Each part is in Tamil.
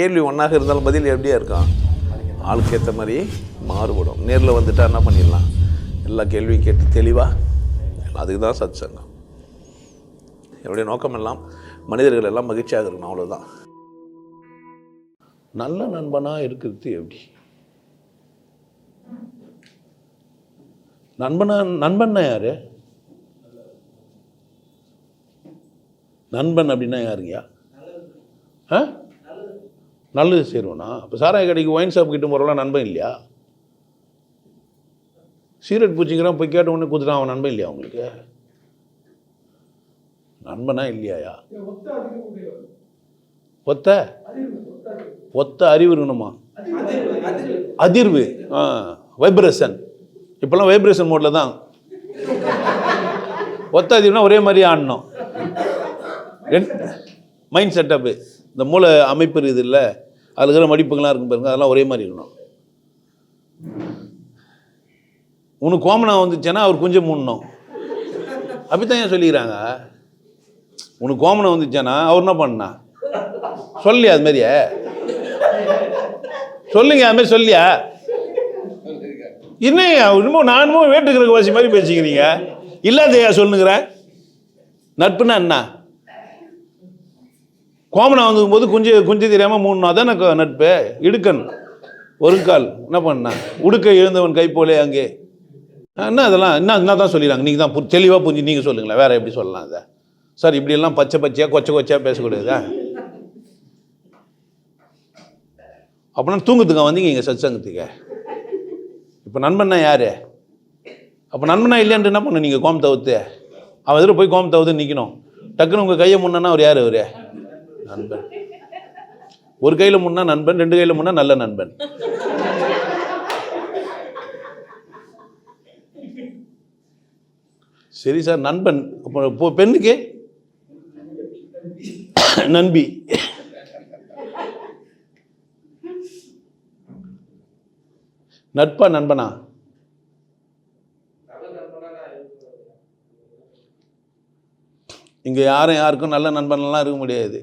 கேள்வி ஒன்றாக இருந்தாலும் பதில் எப்படியா இருக்கும்? ஆளுக்கு ஏற்ற மாதிரி மாறுபடும். நேரில் வந்துட்டா என்ன பண்ணிடலாம்? எல்லா கேள்வியும் கேட்டு தெளிவாக அதுக்கு தான் சத் சங்கம் என்னுடைய நோக்கம் எல்லாம் மனிதர்கள் எல்லாம் மகிழ்ச்சியாக இருக்கணும் அவ்வளோதான் நல்ல நண்பனாக இருக்கிறது எப்படி? நண்பனா நண்பன்னா யார்? நண்பன் அப்படின்னா யாருங்கய்யா? ஆ? நல்லது செய்கிறோனா இப்போ சாராய கடைக்கு ஒயின் ஷாப் கிட்ட போகிறவெல்லாம் நண்பன் இல்லையா? சீரட் பூச்சிக்கிறான் போய் கேட்ட உடனே கொடுத்துட்டான் அவன் நண்பன் இல்லையா உங்களுக்கு நண்பனா இல்லையாயா? ஒத்த? ஒத்த அறிவு இருக்கணுமா? அதிர்வு. ஆ வைப்ரேஷன் இப்போல்லாம் வைப்ரேஷன் மோடில் தான். ஒத்த அதிர்வுனா ஒரே மாதிரி ஆடணும். மைண்ட் செட்டப்பு இந்த மூளை அமைப்பு இருக்குது இல்லை அதில் இருக்கிற மடிப்புகள்லாம் இருக்கும் பாருங்க அதெல்லாம் ஒரே மாதிரி இருக்கணும். உனக்கு கோமனா வந்துச்சுன்னா அவர் கொஞ்சம் மூடணும். அப்படித்தான் ஏன் சொல்லிக்கிறாங்க? உனக்கு கோமனம் வந்துச்சானா அவர் என்ன பண்ணா? சொல்லியா அது மாதிரியே? சொல்லுங்க அது மாதிரி சொல்லியா? என்னங்க இன்னமும் நானும் வேட்டுக்கிற வாசி மாதிரி பேசிக்கிறீங்க. இல்லாதையா சொல்லுங்கிறேன் நட்புன்னா என்ன? கோமனா போது குஞ்சு குஞ்சு தெரியாமல் மூணு நாள் தானே நட்பு? இடுக்கன் ஒரு கால். என்ன பண்ணான் உடுக்க எழுந்தவன் கை போலே அங்கே. என்ன அதெல்லாம் என்ன என்ன தான் சொல்லிடுறாங்க நீங்கள் தான் பு- புரிஞ்சு நீங்கள் சொல்லுங்களேன். வேற எப்படி சொல்லலாம் இதை? சார் இப்படியெல்லாம் பச்சை பச்சையாக கொச்சை கொச்சையாக பேசக்கூடாதா? அப்படின்னா தூங்குறதுக்கு வந்தீங்க இங்கே சத்சங்கத்துக்கு? இப்போ நண்பன்னா யார்? அப்போ நண்பனா இல்லையான்ட்டு என்ன பண்ணு நீங்கள் கோம் தவிர்த்து? அவன் எதிர போய் கோம் தவிர்த்து நிற்கணும் டக்குன்னு உங்கள் கையை முன்னா அவர் யார் அவர்? நண்பன். ஒரு கையில் முன்னா நண்பன் ரெண்டு கையில் முன்னா நல்ல நண்பன். சரி சார் நண்பன். இப்போ பெண்ணுக்கு? நண்பி. நட்பா நண்பனா? இங்கே யாரும் யாருக்கும் நல்ல நண்பன்லாம் இருக்க முடியாது.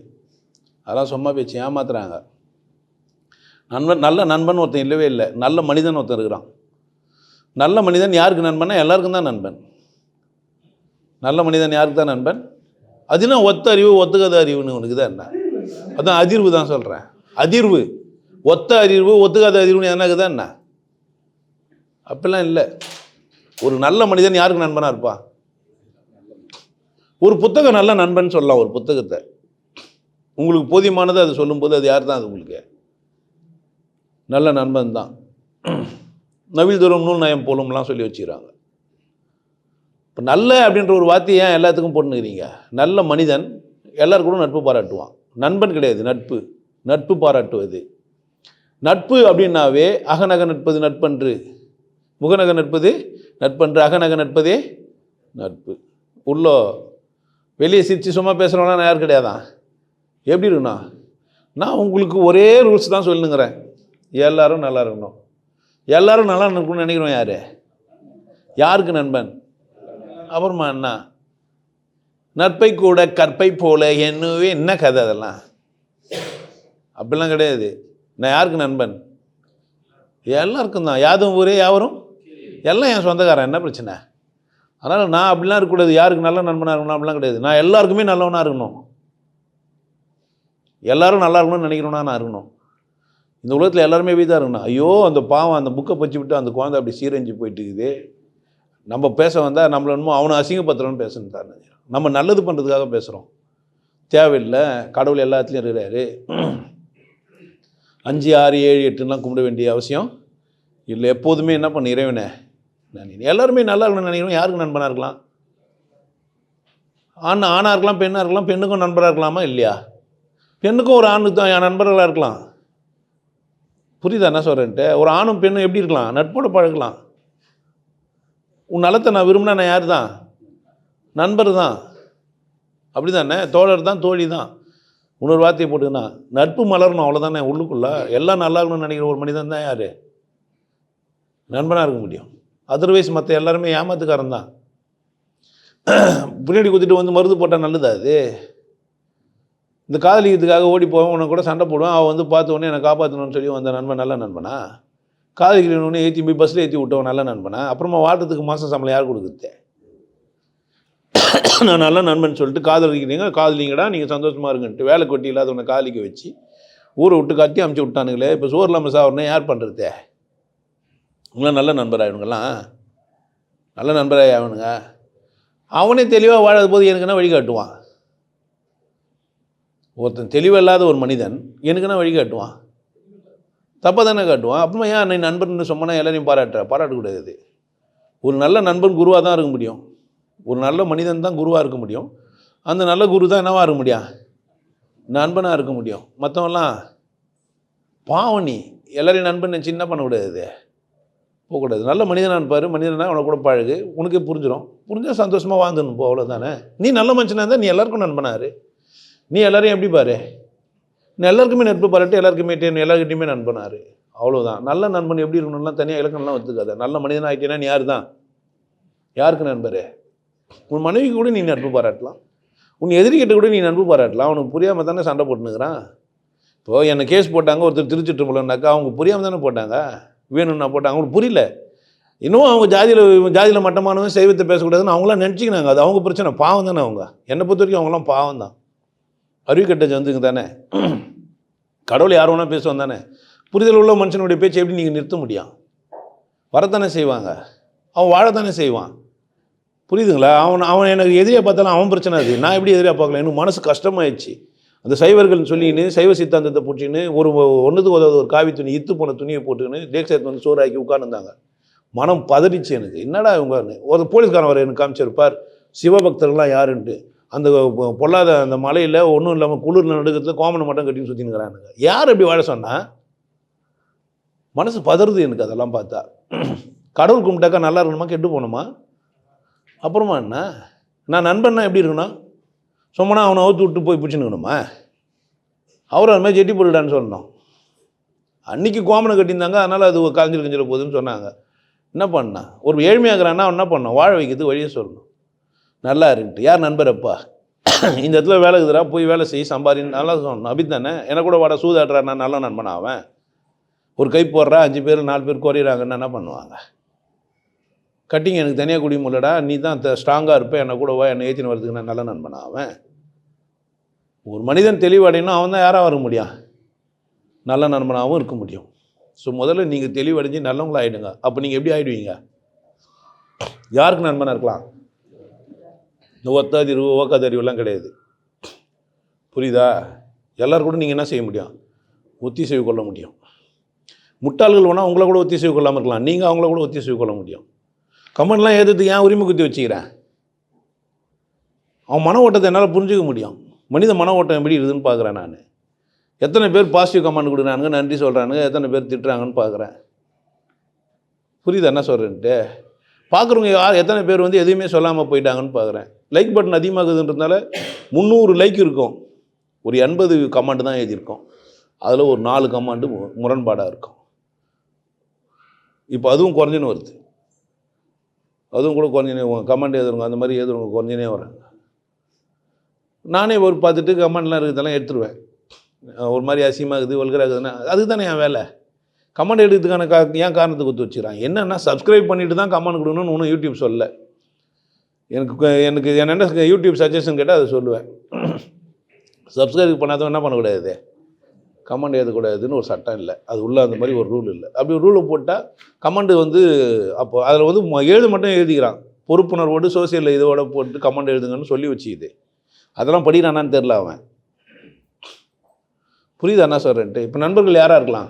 அதெல்லாம் சும்மா பேச்சு ஏமாத்துறாங்க. நண்பன் நல்ல நண்பன் ஒருத்தன் இல்லவே இல்லை. நல்ல மனிதன் ஒருத்தன் இருக்கிறான். நல்ல மனிதன் யாருக்கு நண்பன்னா எல்லாருக்கும் தான் நண்பன். நல்ல மனிதன் யாருக்கு தான் நண்பன்? அதுனா ஒத்த அறிவு ஒத்துக்காத அறிவுன்னு உனக்கு தான் என்ன? அதான் அதிர்வு தான் சொல்கிறேன் அதிர்வு. ஒத்த அறிவு ஒத்துக்காத அறிவுன்னு எனக்கு தான் என்ன? அப்படிலாம் இல்லை. ஒரு நல்ல மனிதன் யாருக்கு நண்பனாக இருப்பான்? ஒரு புத்தகம் நல்ல நண்பன் சொல்லலாம் ஒரு புத்தகத்தை. உங்களுக்கு போதியமானது அது சொல்லும்போது அது யார் தான் அது உங்களுக்கு? நல்ல நண்பன் தான். நவில் தூரம் நூல் நயம் போலும்லாம் சொல்லி வச்சுக்கிறாங்க. இப்போ நல்ல அப்படின்ற ஒரு வார்த்தையை ஏன் எல்லாத்துக்கும் போட்டுக்கிறீங்க நல்ல மனிதன் எல்லாரு கூட நட்பு பாராட்டுவான். நண்பன் கிடையாது நட்பு. நட்பு பாராட்டுவது. நட்பு அப்படின்னாவே அகநக நட்பது நட்பன்று. முகநக நட்பது நட்பன்று அகநக நட்பதே நட்பு. உள்ளோ வெளியே சிரித்து சும்மா பேசுகிறவனா நான் யார் கிடையாதான்? எப்படி இருக்குண்ணா நான் உங்களுக்கு ஒரே ரூல்ஸ் தான் சொல்லுங்கிறேன் எல்லோரும் நல்லா இருக்கணும். எல்லோரும் நல்லா இருக்கணும்னு நினைக்கிறோம் யார்? யாருக்கு நண்பன்? அப்புறமா என்ன? நட்பை கூட கற்பை போல என்னவே என்ன கதை அதெல்லாம்? அப்படிலாம் கிடையாது. நான் யாருக்கு நண்பன்? எல்லாருக்கும் தான். யாதும் ஊரே யாவரும்? எல்லாம் என் சொந்தக்காரன். என்ன பிரச்சனை? அதனால் நான் அப்படிலாம் இருக்கக்கூடாது. யாருக்கு நல்ல நண்பனாக இருக்கணும் அப்படிலாம் கிடையாது. நான் எல்லாருக்குமே நல்லவனாக இருக்கணும். எல்லாரும் நல்லா இருக்கணும்னு நினைக்கிறவனா நான் இருக்கணும். இந்த உலகத்தில் எல்லாருமே தான் இருக்கணும். ஐயோ அந்த பாவம் அந்த புக்கை பச்சு விட்டு அந்த குழந்தை அப்படி சீரஞ்சு போயிட்டு இருக்குது. நம்ம பேச வந்தால் நம்மள என்னமோ அவனை அசிங்கப்படுத்துறோன்னு பேசணும் தான் நம்ம நல்லது பண்ணுறதுக்காக பேசுகிறோம் தேவையில்லை கடவுள் எல்லாத்துலேயும் இருக்கிறாரு. அஞ்சு ஆறு ஏழு எட்டுலாம் கும்பிட வேண்டிய அவசியம் இல்லை. எப்போதுமே என்ன பண்ண இறைவனே நான் எல்லாருமே நல்லா இருக்கணும்னு நினைக்கிறோம். யாருக்கு நண்பனாக இருக்கலாம்? ஆண் ஆணாக இருக்கலாம் பெண்ணாக இருக்கலாம் பெண்ணுக்கும் நண்பராக இருக்கலாமா? இல்லையா? பெண்ணுக்கும் ஒரு ஆணுக்கு தான் என் நண்பர்களாக இருக்கலாம். புரியுதா என்ன சொல்கிறேன்ட்டு ஒரு ஆணும் பெண்ணும் எப்படி இருக்கலாம்? நட்போட பழகலாம். உன் நலத்தை நான் விரும்பினா நான் யார் தான் நண்பர் தான். அப்படி தானே தோழர் தான் தோழி தான். இன்னொரு வார்த்தையை போட்டுக்கண்ணா நட்பு மலரணும் அவ்வளோதானே உள்ளுக்குள்ளே? எல்லாம் நல்லா இருக்கணும்னு நினைக்கிற ஒரு மனிதன் தான் யார்? நண்பனாக இருக்க முடியும். அதர்வைஸ் மற்ற எல்லாருமே ஏமாத்துக்காரன் தான். பின்னாடி குத்திட்டு வந்து மருந்து போட்டால் நல்லதா அது? இந்த காதலிக்கிறதுக்காக ஓடி போவேன் உனக்கு கூட சண்டை போடுவேன் அவன் வந்து பார்த்த உடனே என்னை காப்பாற்றணும்னு சொல்லி வந்த நண்பன் நல்ல நண்பனா? காதலிக்கிறவனே ஏற்றி போய் பஸ்ஸில் ஏற்றி விட்டவன் நல்ல நண்பனா? அப்புறமா வாழ்றதுக்கு மாதம் சம்பளம் யார் கொடுக்குறது? நான் நல்ல நண்பன் சொல்லிட்டு காதலிக்கிறீங்க காதலிங்கடா நீங்கள் சந்தோஷமாக இருங்கன்ட்டு வேலை கொட்டி இல்லாதவனை காதலிக்க வச்சு ஊரை விட்டு கத்தி அமுச்சு விட்டானுங்களே இப்போ சோறு இல்லாமல் சாப்பிட்றனே யார் பண்ணுறது இவங்களாம் நல்ல நண்பராக இவனுங்கெல்லாம் நல்ல நண்பராக அவனுங்க அவனே தெளிவாக வாழாத போது எனக்குன்னா வழிகாட்டுவான்? ஒருத்தன் தெளிவில்லாத ஒரு மனிதன் எனக்குன்னா வழிகாட்டுவான் தப்பாக தானே காட்டுவான். அப்புறமா ஏன் நீ நண்பன் சொன்னால் எல்லாரையும் பாராட்டுற பாராட்டக்கூடாது ஒரு நல்ல நண்பன் குருவாக தான் இருக்க முடியும். ஒரு நல்ல மனிதன் தான் குருவாக இருக்க முடியும். அந்த நல்ல குரு தான் என்னவா இருக்க முடியும்? நண்பனாக இருக்க முடியும். மற்றவெல்லாம் பாவம் நீ எல்லாரையும் நண்பன் நினச்சி என்ன பண்ணக்கூடாது போகக்கூடாது. நல்ல மனிதனாக இருப்பார். மனிதனா அவனை கூட பழகு. உனக்கே புரிஞ்சிடும் புரிஞ்சால் சந்தோஷமாக வாழ்ந்துடணும் போ அவ்வளோதானே நீ நல்ல மனுஷனாக இருந்தால் நீ எல்லாருக்கும் நண்பனாரு நீ எல்லாரையும் எப்படி பாரு? நீ எல்லாருக்குமே நட்பு பாராட்டு எல்லாருக்குமே எல்லாருக்கிட்டையுமே நண்பனார் நண்பனாரு அவ்வளோதான் நல்ல நண்பன் எப்படி இருக்கணும்லாம் தனியாக இலக்கணம்லாம் ஒத்துக்காத. நல்ல மனிதனாக ஆகிட்டேன்னா நீ யார் தான் யாருக்கு நண்பர்? உன் மனைவிக்கு கூட நீ நட்பு பாராட்டலாம். உன் எதிரிகிட்ட கூட நீ நட்பு பாராட்டலாம். அவனுக்கு புரியாமல் தானே சண்டை போட்டுனுக்குறான் இப்போ என்னை கேஸ் போட்டாங்க ஒருத்தர் திருச்சிட்டு போலனாக்கா அவங்க புரியாமல் தானே போட்டாங்க. வேணும்னா போட்டாங்க அவங்களுக்கு புரியல. இன்னும் அவங்க ஜாதியில் ஜாதியில் மட்டமானவன் சைவத்தை பேசக்கூடாதுன்னு அவங்களாம் நினச்சிக்கினாங்க. அது அவங்க பிரச்சனை. பாவம் தானே அவங்க. என்னை பொறுத்த வரைக்கும் அவங்களாம் பாவம் தான் அறிவுக்கட்ட ஜந்துங்க தானே? கடவுள் யார் வேணால் பேசுவான் தானே? புரிதல் உள்ள மனுஷனுடைய பேச்சை எப்படி நீங்கள் நிறுத்த முடியும்? வரத்தானே செய்வாங்க. அவன் வாழத்தானே செய்வான். புரியுதுங்களா? அவன் அவன் எனக்கு எதிரியாக பார்த்தாலும் அவன் பிரச்சனை அது. நான் எப்படி எதிரியாக பார்க்கல? எனக்கு மனசு கஷ்டமாயிடுச்சு. அந்த சைவர்கள்னு சொல்லின்னு சைவ சித்தாந்தத்தை பிடிச்சின்னு ஒரு ஒன்றுக்கு உதவுது ஒரு காவி துணி இத்து போன துணியை போட்டுக்கின்னு டேக்ஸேட் வந்து சோறாக்கி உட்காந்துருந்தாங்க மனம் பதறிச்சு எனக்கு. என்னடா இவங்க? ஒரு போலீஸ்காரன் வர எனக்கு காமிச்சிருப்பார். சிவபக்தர்கள்லாம் யாருன்ட்டு. அந்த பொ- பொல்லாத அந்த மலையில் ஒன்றும் இல்லாமல் குளிர் நடுக்கத்தில் கோமனை மட்டும் கட்டின்னு சுற்றினுங்கிறானுங்க யார் அப்படி வாழ சொன்னால் மனசு பதறுது எனக்கு அதெல்லாம் பார்த்தா. கடவுள் கும்பிட்டாக்கா நல்லா இருக்கணுமா? கெட்டு போகணுமா? அப்புறமா என்ன? நான் நண்பன்னா எப்படி இருக்கணும்? சும்மனா அவனை அவுத்து விட்டு போய் பிடிச்சினுக்கணுமா அவர் அது மாதிரி ஜெட்டி போட்டுட்டான்னு சொல்லணும். அன்னைக்கு கோமனை கட்டியிருந்தாங்க அதனால் அது காஞ்சிரு கஞ்சிர போகுதுன்னு சொன்னாங்க. என்ன பண்ணா? ஒரு ஏழ்மையாகிறான்னா அவன் என்ன பண்ணோம் வாழ வைக்கிறதுக்கு வழியே சொல்லணும். நல்லா இருக்குன்ட்டு யார் நண்பர் அப்பா? இந்த இடத்துல வேலை இருக்குதுரா போய் வேலை செய் சம்பாதின்னு நல்லா சொன்ன அப்படி தானே? எனக்கு கூட வாட சூதாடுறா நான் நல்ல நண்பன் அவன்? ஒரு கை போடுறா அஞ்சு பேர் நாலு பேர் குறையிறாங்கன்னா என்ன பண்ணுவாங்க? கட்டிங் எனக்கு தனியாக குடி முடியலடா நீ தான் ஸ்ட்ராங்காக இருப்ப என்னை கூட வா என்னை ஏற்றின்னு வரதுக்கு நான் நல்ல நண்பனா அவன்? ஒரு மனிதன் தெளிவடையணும் அவன் தான் யாராக வர முடியும்? நல்ல நண்பனாகவும் இருக்க முடியும். ஸோ முதல்ல நீங்கள் தெளிவடைஞ்சு நல்லவங்களாக ஆகிடுங்க அப்போ நீங்கள் எப்படி ஆகிடுவீங்க யாருக்கு நண்பனாக இருக்கலாம்? இந்த ஓக்காத அறிவுலாம் கிடையாது. புரியுதா? எல்லோரும் கூட நீங்கள் என்ன செய்ய முடியும்? ஒத்திசைவு கொள்ள முடியும். முட்டாள்கள் வேணால் உங்களை கூட ஒத்திசைவு கொள்ளாமல் இருக்கலாம். நீங்கள் அவங்கள கூட ஒத்திசைவு கொள்ள முடியும். கமெண்ட்லாம் எதிர்த்து ஏன் உரிமை குத்தி வச்சுக்கிறேன்? அவன் மன ஓட்டத்தை என்னால் புரிஞ்சுக்க முடியும். மனித மன ஓட்டம் எப்படி இருக்குதுன்னு பார்க்குறேன் நான். எத்தனை பேர் பாசிட்டிவ் கமெண்ட் கொடுக்குறானுங்க நன்றி சொல்கிறானுங்க எத்தனை பேர் திட்டுறாங்கன்னு பார்க்குறேன் புரியுதா என்ன சொல்கிறேன்ட்டு பார்க்குறவங்க யார் எத்தனை பேர் வந்து எதுவுமே சொல்லாமல் போயிட்டாங்கன்னு பார்க்குறேன் லைக் பட்டன் அதிகமாகுதுன்றதுனால முந்நூறு லைக் இருக்கும். ஒரு எண்பது கமாண்டு தான் எழுதியிருக்கோம். அதில் ஒரு நாலு கமாண்டு முரண்பாடாக இருக்கும். இப்போ அதுவும் குறைஞ்சின்னு வருது. அதுவும் கூட குறைஞ்சினே கமாண்ட் எழுதுறவங்க அந்த மாதிரி எழுதுறவங்க குறைஞ்சினே வராங்க. நானே ஒரு பார்த்துட்டு கமெண்ட்லாம் இருக்கிறதெல்லாம் எடுத்துருவேன். ஒரு மாதிரி அசிங்கமாக இருக்குது வல்கராக இருக்குதுன்னா அதுக்கு தானே என் வேலை. கமெண்ட் எடுக்கிறதுக்கான கா ஏன் காரணத்தை கொடுத்து வச்சுக்கிறான்? என்னென்னா சப்ஸ்கிரைப் பண்ணிட்டு தான் கமெண்ட் கொடுக்கணும்னு ஒன்றும் யூடியூப் சொல்லலை. எனக்கு எனக்கு என்ன யூடியூப் சஜஷன் கேட்டால் அதை சொல்லுவேன். சப்ஸ்கிரைப் பண்ணாதவன் என்ன பண்ணக்கூடாது கமெண்ட் எழுதக்கூடாதுன்னு ஒரு சட்டம் இல்லை. அது உள்ள அந்த மாதிரி ஒரு ரூல் இல்லை. அப்படி ரூலை போட்டால் கமெண்ட் வந்து அப்போ அதில் வந்து ம- மட்டும் எழுதிக்கிறான். பொறுப்புணர்வோடு சோசியலில் இதோட போட்டு கமெண்ட் எழுதுங்கன்னு சொல்லி வச்சுக்குது. அதெல்லாம் படிக்கிறானான்னு தெரில அவன். புரியுதா என்ன சொல்கிறேன்ட்டு இப்போ நண்பர்கள் யாராக இருக்கலாம்?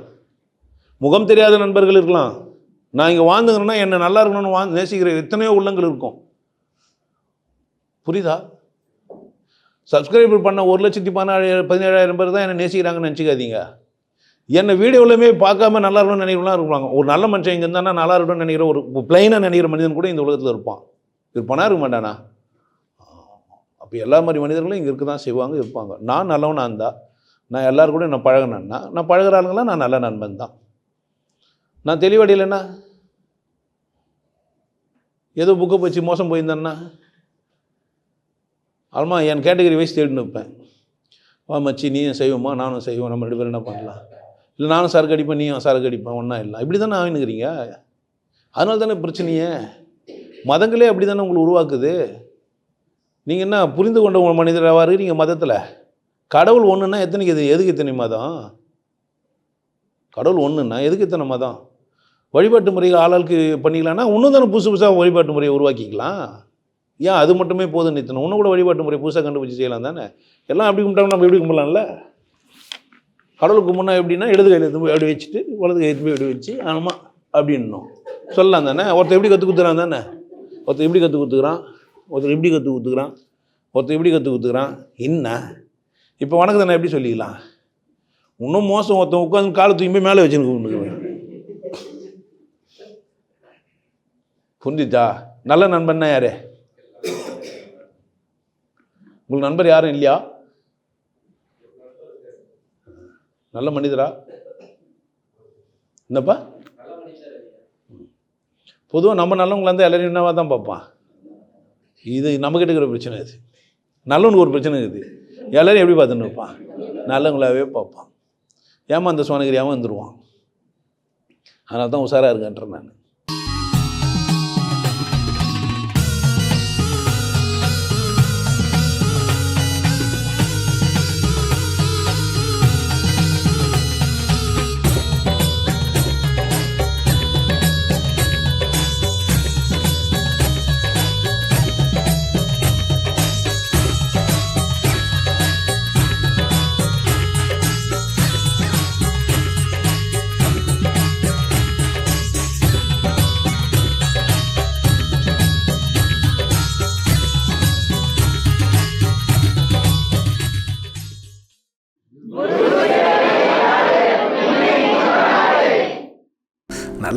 முகம் தெரியாத நண்பர்கள் இருக்கலாம். நான் இங்கே வாழ்ந்துக்கிறேன்னா என்னை நல்லா இருக்கணும்னு வாழ்ந்து நேசிக்கிற எத்தனையோ உள்ளங்கள் இருக்கும். புரியுதா? சப்ஸ்கிரைபர் பண்ண ஒரு லட்சத்தி பதினாறு பதினேழாயிரம் பேர் தான் என்னை நேசிக்கிறாங்கன்னு நினச்சிக்காதீங்க. என்னை வீடியோவிலுமே பார்க்காம நல்லா இருக்கணும்னு நினைக்கிறவங்களாம் இருப்பாங்க. ஒரு நல்ல மனுஷன் இங்கே இருந்தானா நல்லா இருக்கணும்னு நினைக்கிற ஒரு பிளைனாக நினைக்கிற மனிதன் கூட இந்த உலகத்தில் இருப்பான். இருப்பானா இருக்க மாட்டானா? அப்போ எல்லா மாதிரி மனிதர்களும் இங்கே இருக்க தான் செய்வாங்க இருப்பாங்க. நான் நல்லவனாக இருந்தா நான் எல்லாரும் கூட நான் பழகினேன்னா நான் பழகுற ஆளுங்களாம் நான் நல்ல நண்பன் தான். நான் தெளிவடையிலண்ணா ஏதோ புக்கை வச்சு மோசம் போயிருந்தேன்னா? ஆல்மா என் கேட்டகரி வைஸ் தேடின்னு இருப்பேன் வா மச்சி நீயும் செய்வோம்மா நானும் செய்வோம். நம்ம ரெண்டு பேரும் என்ன பண்ணலாம்? இல்லை நானும் சரக்கு அடிப்பேன் நீயும் சரக்கு அடிப்பேன் ஒன்றா இல்லை. இப்படி தானே ஆகினுக்கிறீங்க? அதனால தானே பிரச்சனையே. மதங்களே அப்படி தானே உங்களை உருவாக்குது. நீங்கள் என்ன புரிந்து கொண்ட உங்கள் மனிதராக இருக்கிறீங்க மதத்தில்? கடவுள் ஒன்றுன்னா எத்தனைக்கு இது எதுக்கு இத்தனை மதம்? கடவுள் ஒன்றுன்னா எதுக்கு இத்தனை மதம்? வழிபாட்டு முறைகள் ஆளாளுக்கு பண்ணிக்கலாம்னா இன்னும் தானே புதுசு புதுசாக வழிபாட்டு முறையை உருவாக்கிக்கலாம். ஏன் அது மட்டுமே போதும் நிறுத்தணும் இன்னும் கூட வழிபாட்டு முறை புதுசாக கண்டுபிடிச்சி செய்யலாம் தானே? எல்லாம் அப்படி கும்பிட்டாங்க நம்ம எப்படி கும்பிடலாம்ல? கடவுளுக்கு முன்னே எப்படின்னா இடது கையில் எடுத்து போய் அப்படி வச்சுட்டு வலது கையில் போய் அப்படி வச்சு ஆமாம் அப்படின்னும். சொல்லலாம் தானே? ஒருத்தர் எப்படி கற்றுக் கொடுத்துறான் தானே? ஒருத்தர் எப்படி கற்றுக் கொடுத்துக்கிறான்? ஒருத்தர் எப்படி கற்றுக் கொடுத்துக்கிறான்? ஒருத்தர் எப்படி கற்றுக் கொடுத்துக்கிறான்? என்ன? இப்போ வணக்கம் தானே எப்படி சொல்லிக்கலாம்? இன்னும் மோசம் ஒருத்தன் உட்காந்து காலை தூக்கி போய் மேலே வச்சுன்னு கும்பிட்டுக்குவேன் புரிஞ்சுச்சா நல்ல நண்பன்னா யாரு? உங்களுக்கு நண்பர் யாரும் இல்லையா? நல்ல மனிதரா? என்னப்பா? பொதுவாக நம்ம நல்லவங்களா இருந்தால் எல்லாரும் என்னவா தான் பார்ப்பான்? இது நம்மக்கிட்ட இருக்கிற பிரச்சனை இது. நல்லவனுக்கு ஒரு பிரச்சனை இருக்குது. எல்லோரும் எப்படி பார்த்துன்னு இருப்பான்? நல்லவங்களாவே பார்ப்பான். ஏமா அந்த சோனகிரி வந்துடுவான் அதனால தான் உஷாராக இருக்கேன்றேன் நான்.